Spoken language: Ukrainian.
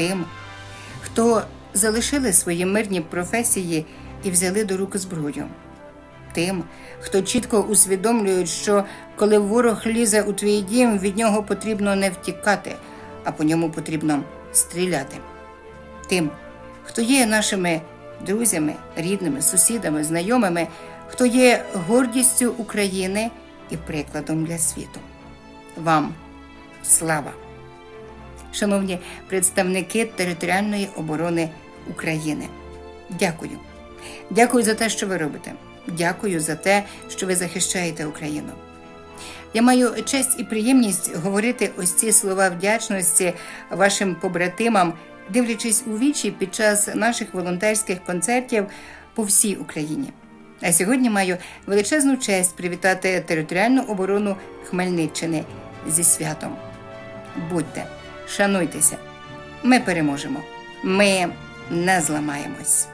тим, хто залишили свої мирні професії і взяли до рук зброю. Тим, хто чітко усвідомлює, що коли ворог лізе у твій дім, від нього потрібно не втікати, а по ньому потрібно стріляти. Тим, хто є нашими друзями, рідними, сусідами, знайомими, хто є гордістю України і прикладом для світу. Вам слава! Шановні представники територіальної оборони України, дякую. Дякую за те, що ви робите. Дякую за те, що ви захищаєте Україну. Я маю честь і приємність говорити ось ці слова вдячності вашим побратимам, дивлячись у вічі під час наших волонтерських концертів по всій Україні. А сьогодні маю величезну честь привітати територіальну оборону Хмельниччини зі святом. Будьте, шануйтеся, ми переможемо, ми не зламаємось.